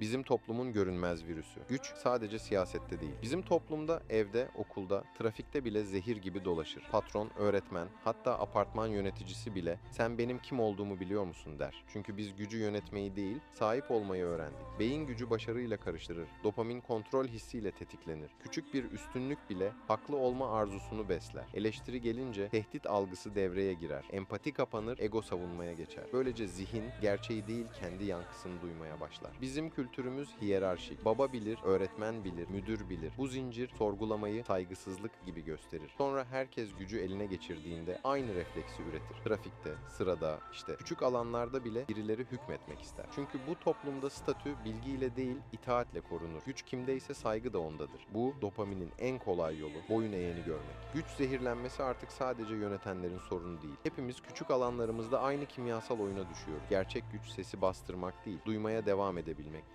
Bizim toplumun görünmez virüsü. Güç sadece siyasette değil. Bizim toplumda evde, okulda, trafikte bile zehir gibi dolaşır. Patron, öğretmen, hatta apartman yöneticisi bile sen benim kim olduğumu biliyor musun der. Çünkü biz gücü yönetmeyi değil, sahip olmayı öğrendik. Beyin gücü başarıyla karıştırır. Dopamin kontrol hissiyle tetiklenir. Küçük bir üstünlük bile haklı olma arzusunu besler. Eleştiri gelince tehdit algısı devreye girer. Empati kapanır, ego savunmaya geçer. Böylece zihin gerçeği değil kendi yankısını duymaya başlar. Bizim kültürümüz hiyerarşik. Baba bilir, öğretmen bilir, müdür bilir. Bu zincir sorgulamayı saygısızlık gibi gösterir. Sonra herkes gücü eline geçirdiğinde aynı refleksi üretir. Trafikte, sırada, işte küçük alanlarda bile birileri hükmetmek ister. Çünkü bu toplumda statü bilgiyle değil itaatle korunur. Güç kimdeyse saygı da ondadır. Bu dopaminin en kolay yolu boyun eğeni görmek. Güç zehirlenmesi artık sadece yönetenlerin sorunu değil. Hepimiz küçük alanlarımızda aynı kimyasal oyuna düşüyoruz. Gerçek güç sesi bastırmak değil, duymaya devam edebilmektir.